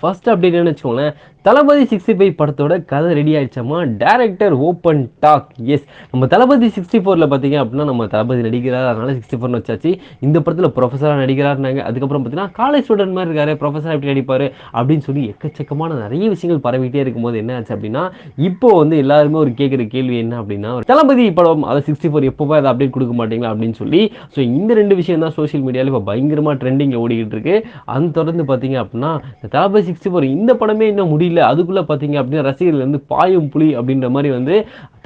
First அப்டேட்னு வச்சுக்கோங்களேன். தளபதி sixty five படத்தோட கதை ரெடி ஆயிடுச்சாமா டேரக்டர் ஓப்பன் டாக் எஸ் நம்ம தளபதி சிக்ஸ்டி ஃபோரில் பார்த்தீங்க அப்படின்னா நம்ம தளபதி நடிக்கிறார். அதனால சிக்ஸ்டி ஃபோர்னு வச்சாச்சு. இந்த படத்தில் ப்ரொஃபஸராக நடிக்கிறாருனாங்க அதுக்கப்புறம் பார்த்தீங்கன்னா காலேஜ் ஸ்டூடெண்ட் மாதிரி இருக்காரு. ப்ரொஃபஸர் எப்படி நடிப்பார் அப்படின்னு சொல்லி எக்கச்சக்கமான நிறைய விஷயங்கள் பரவிட்டே இருக்கும்போது என்ன ஆச்சு அப்படின்னா இப்போ வந்து எல்லாருமே ஒரு கேட்குற கேள்வி என்ன அப்படின்னா தளபதி படம் அதை சிக்ஸ்டி ஃபோர் எப்போ அதை அப்டேட் கொடுக்க மாட்டீங்களா அப்படின்னு சொல்லி ஸோ இந்த ரெண்டு விஷயம் தான் சோஷியல் மீடியாவில் இப்போ பயங்கரமாக ட்ரெண்டிங்கில் ஓடிக்கிட்டு இருக்கு. அது தொடர்ந்து பார்த்தீங்க அப்படின்னா தளபதி தளபதி சிக்ஸ்டி ஃபோர். இந்த படமே இன்னும் முடியல. அதுக்குள்ளே பார்த்தீங்க அப்படின்னா ரசிகர்கள் வந்து பாயும் புலி அப்படின்ற மாதிரி வந்து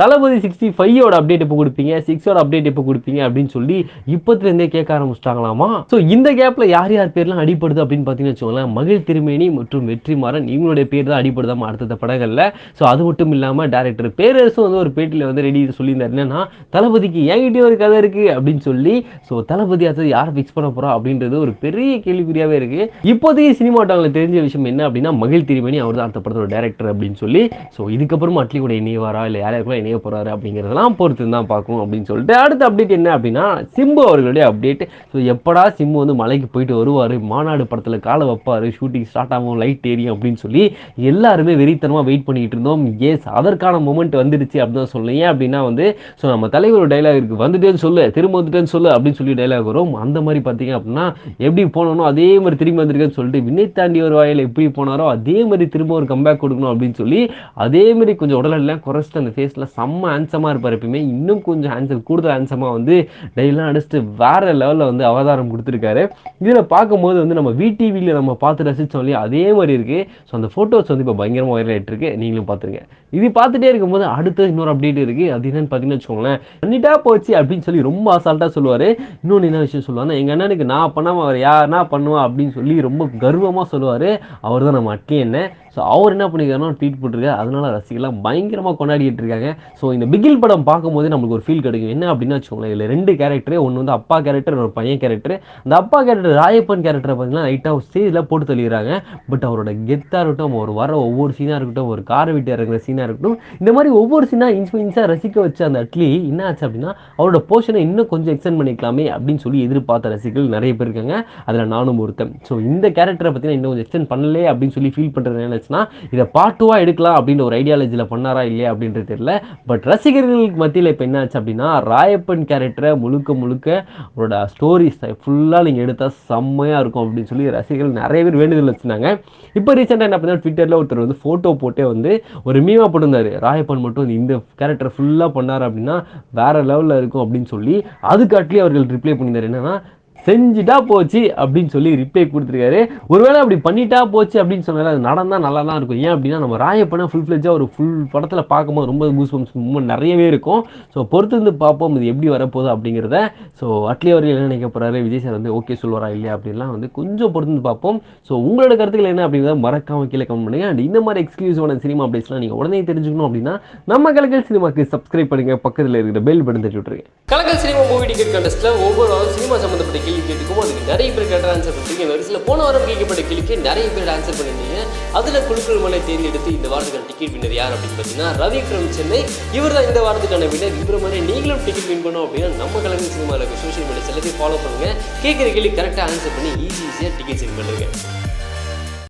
தளபதி சிக்ஸ்டி ஃபைவோட அப்டேட் எப்போ கொடுப்பீங்க? சிக்ஸோட அப்டேட் எப்போ கொடுப்பீங்க? அப்படின்னு சொல்லி இப்போத்துலேருந்தே கேட்க ஆரம்பிச்சிட்டாங்களாமா? ஸோ இந்த கேப்பில் யார் யார் பேர்லாம் அடிப்படுது அப்படின்னு பார்த்தீங்கன்னு வச்சுக்கோங்களேன். மகிழ் திருமேனி மற்றும் வெற்றிமாறன் இவங்களுடைய பேர் தான் அடிப்படுதாமல் அடுத்த படங்களில். ஸோ அது மட்டும் இல்லாமல் டேரக்டர் பேரரசும் வந்து ஒரு பேட்டியில் வந்து ரெடி சொல்லியிருந்தார். என்னன்னா தளபதிக்கு என்கிட்டயே ஒரு கதை இருக்குது அப்படின்னு சொல்லி. ஸோ தளபதி அடுத்தது யாரை ஃபிக்ஸ் பண்ண போகிறோம் அப்படின்றது ஒரு பெரிய கேள்விக்குறியாகவே இருக்குது இப்போதைக்கு சினிமா தெரிஞ்ச விஷயம் என்ன அப்படின்னா மகிழ் திருமணி அவர் தான் அடுத்த படத்தோட டேரக்டர் அப்படின்னு சொல்லி ஸோ இதுக்கப்புறமா அட்லி கூட இணையவாரா இல்லை யார் யாருக்குள்ள இணைய போகிறாரு அப்படிங்கிறதெல்லாம் பொறுத்து தான் பார்க்கணும் அப்படின்னு சொல்லிட்டு அடுத்த அப்டேட் என்ன அப்படின்னா சிம்பு அவர்களுடைய அப்டேட் ஸோ எப்படா சிம்பு வந்து மலைக்கு போயிட்டு வருவார் மாநாடு படத்தில் காலை வைப்பார் ஷூட்டிங் ஸ்டார்ட் ஆகும் லைட் ஏரியும் அப்படின்னு சொல்லி எல்லாருமே வெறித்தனமாக வெயிட் பண்ணிட்டு இருந்தோம். எஸ் அதற்கான மூமெண்ட் வந்துடுச்சு அப்படின்னு தான் சொல்லணும். ஏன் அப்படின்னா வந்து ஸோ நம்ம தலைவர் டைலாக் இருக்குது வந்துட்டேன்னு சொல்லு திரும்ப வந்துட்டேன்னு சொல்லு அப்படின்னு சொல்லி டைலாக் வரும். அந்த மாதிரி பார்த்தீங்க அப்படின்னா எப்படி போனோனோ அதே மாதிரி திரும்பி வந்திருக்கேன்னு சொல்லிட்டு விண்ணை தாண்டி ஒரு வாயில் எப்படி போனாரோ அதே மாதிரி திரும்ப ஒரு கம்பேக் கொடுக்கணும் அப்படின்னு சொல்லி அதே மாதிரி கொஞ்சம் உடலெல்லாம் குறைச்சிட்டு அந்த ஃபேஸில் செம்ம ஹேண்ட்ஸமாக இருப்பார் எப்பயுமே. இன்னும் கொஞ்சம் ஹேண்ட்ஸம் கூடுதல் ஹேண்ட்ஸமாக வந்து டெய்லாம் அடிச்சுட்டு வேற லெவலில் வந்து அவதாரம் கொடுத்துருக்காரு. இதில் பார்க்கும்போது வந்து நம்ம விடிவியில் நம்ம பார்த்து ரசித்தோம் இல்லையா அதே மாதிரி இருக்குது ஸோ அந்த ஃபோட்டோஸ் வந்து இப்போ பயங்கரமாக வைரல் ஆகிட்டு இருக்கு. நீங்களும் பார்த்துருங்க. இது பார்த்துட்டே இருக்கும்போது அடுத்து இன்னொரு அப்டேட் இருக்குது அது என்னன்னு பார்த்தீங்கன்னு வச்சுக்கோங்களேன். பண்ணிட்டா போச்சு அப்படின்னு சொல்லி ரொம்ப அசால்ட்டாக சொல்லுவார். இன்னொன்று என்ன விஷயம் சொல்லுவாங்க எங்கள் அண்ணனுக்கு நான் பண்ணாமல் அவர் யார் நான் பண்ணுவா? அப்படின்னு சொல்லி ரொம்ப கர்வமாக சொல்லுவார். அவர் தான் நம்ம அட்லி என்ன? ஸோ அவர் என்ன பண்ணியிருக்காருன்னா ட்வீட் போட்டிருக்காரு. அதனால ரசிகர்லாம் பயங்கரமாக கொண்டாடிட்டு இருக்காங்க. ஸோ இந்த பிகில் படம் பார்க்கும்போது நம்மளுக்கு ஒரு ஃபீல் கிடைக்கும். என்ன அப்படின்னு வச்சுக்கோங்களேன் இதில் ரெண்டு கேரக்டர் ஒன்று வந்து அப்பா கேரக்டர் ஒரு பையன் கேரக்டர் அந்த அப்பா கேரக்டர் ராயப்பன் கேரக்டரை பார்த்தீங்கன்னா லைட்டாக ஸ்டேஜில் போட்டு தள்ளிடுறாங்க. பட் அவரோட கெத்தாக இருக்கட்டும் அவர் வர ஒவ்வொரு சீனாக இருக்கட்டும் ஒரு காரை விட்டு இறங்குற சீனாக இருக்கட்டும் இந்த மாதிரி ஒவ்வொரு சீனாக இன்ச் இன்ச்சாக ரசிக்க வச்ச அந்த அட்லி என்ன ஆச்சு அப்படின்னா அவரோட போர்ஷனை இன்னும் கொஞ்சம் எக்ஸ்டெண்ட் பண்ணிக்கலாமே அப்படின்னு சொல்லி எதிர்பார்த்த ரசிகர்கள் நிறைய பேர் இருக்காங்க. அதில் நானும் ஒருத்தன். ஸோ இந்த கேரக்டரை பார்த்தீங்கன்னா இன்னும் கொஞ்சம் எக்ஸ்டெண்ட் பண்ணல. அப்படின்னு சொல்லி ஃபீல் பண்ணுறது என்னச்சுன்னா இதை பார்ட் டூவாக எடுக்கலாம் அப்படின்ற ஒரு ஐடியாலஜியில் பண்ணாரா இல்லையா அப்படின்றது தெரியல. பட் ரசிகர்களுக்கு மத்தியில் இப்போ என்ன ஆச்சு அப்படின்னா ராயப்பன் கேரக்டரை முழுக்க முழுக்க அவரோட ஸ்டோரிஸ் ஃபுல்லாக நீங்கள் எடுத்தால் செம்மையாக இருக்கும் அப்படின்னு சொல்லி ரசிகர்கள் நிறைய பேர் வேண்டுதல் வச்சுருந்தாங்க. இப்போ ரீசெண்டாக என்ன பண்ணால் ட்விட்டரில் ஒருத்தர் வந்து ஃபோட்டோ போட்டே வந்து ஒரு மீமா போட்டிருந்தார். ராயப்பன் மட்டும் இந்த கேரக்டர் ஃபுல்லாக பண்ணார் அப்படின்னா வேற லெவலில் இருக்கும் அப்படின்னு சொல்லி அதுக்காட்டிலே அவர்கள் ரிப்ளை பண்ணியிருந்தார். என்னென்னா செஞ்சுட்டா போச்சு அப்படின்னு சொல்லி ரிப்ளை கொடுத்துருக்காரு. ஒருவேளை அப்படி பண்ணிட்டா போச்சு அப்படின்னு சொன்னால அது நடந்தால் நல்லா தான் இருக்கும். ஏன் அப்படின்னா நம்ம ராயப்பனை ஃபுல் ஃப்ளெஜாக ஒரு ஃபுல் படத்தில் பார்க்கும்போது ரொம்ப கூஸ் பம்ஸ் மூமெண்ட் நிறையவே இருக்கும். ஸோ பொறுத்து வந்து பார்ப்போம் இது எப்படி வரப்போகுது அப்படிங்கிறத. ஸோ அட்லி அவர்கள் என்ன நினைக்க போகிறாரு விஜய் சார் வந்து ஓகே சொல்லுவாரா இல்லையா அப்படின்லாம் வந்து கொஞ்சம் பொறுத்து வந்து பார்ப்போம். ஸோ உங்களோட கருத்துக்கள் என்ன அப்படிங்கிறத மறக்காம கீழே கமெண்ட் பண்ணுங்கள் அண்ட் இந்த மாதிரி எக்ஸ்க்ளூசிவான சினிமா அப்டேட்ஸ்லாம் நீங்கள் உடனே தெரிஞ்சுக்கணும் அப்படின்னா நம்ம கலக்கல் சினிமாக்கு சப்ஸ்கிரைப் பண்ணுங்கள் பக்கத்தில் இருக்கிற பெல் பட்டன் தட்டி விட்டுருங்க. கலக்கல் சினிமா மூவி டிக்கெட் கண்டஸ்ட்டில் ஒவ்வொரு சினிமா சம்மந்தப்பட்ட கேள்வி கேட்டுக்கும் அதுக்கு நிறைய பேர் கேட்ட ஆன்சர் பண்ணிருக்கீங்க வரிசையில் போன வாரம் கேட்கப்பட்ட கேள்விக்கு நிறைய பேர் ஆன்சர் பண்ணியிருந்தீங்க. அதில் குழுக்கள் மலை தேர்ந்தெடுத்து இந்த வாரத்துக்கான டிக்கெட் வின்னர் யார் அப்படின்னு பார்த்தீங்கன்னா ரவி சென்னை. இவர் தான் இந்த வாரத்துக்கான வின்னர் இவர மாதிரி நீங்களும் டிக்கெட் வின் பண்ணோம் அப்படின்னா நம்ம கலந்து சினிமாவில் சோஷியல் மீடியா எல்லாத்தையும் ஃபாலோ பண்ணுங்கள் கேட்குற கேள்வி கரெக்டாக ஆன்சர் பண்ணி ஈஸி ஈஸியாக டிக்கெட் வின் பண்ணுங்கள்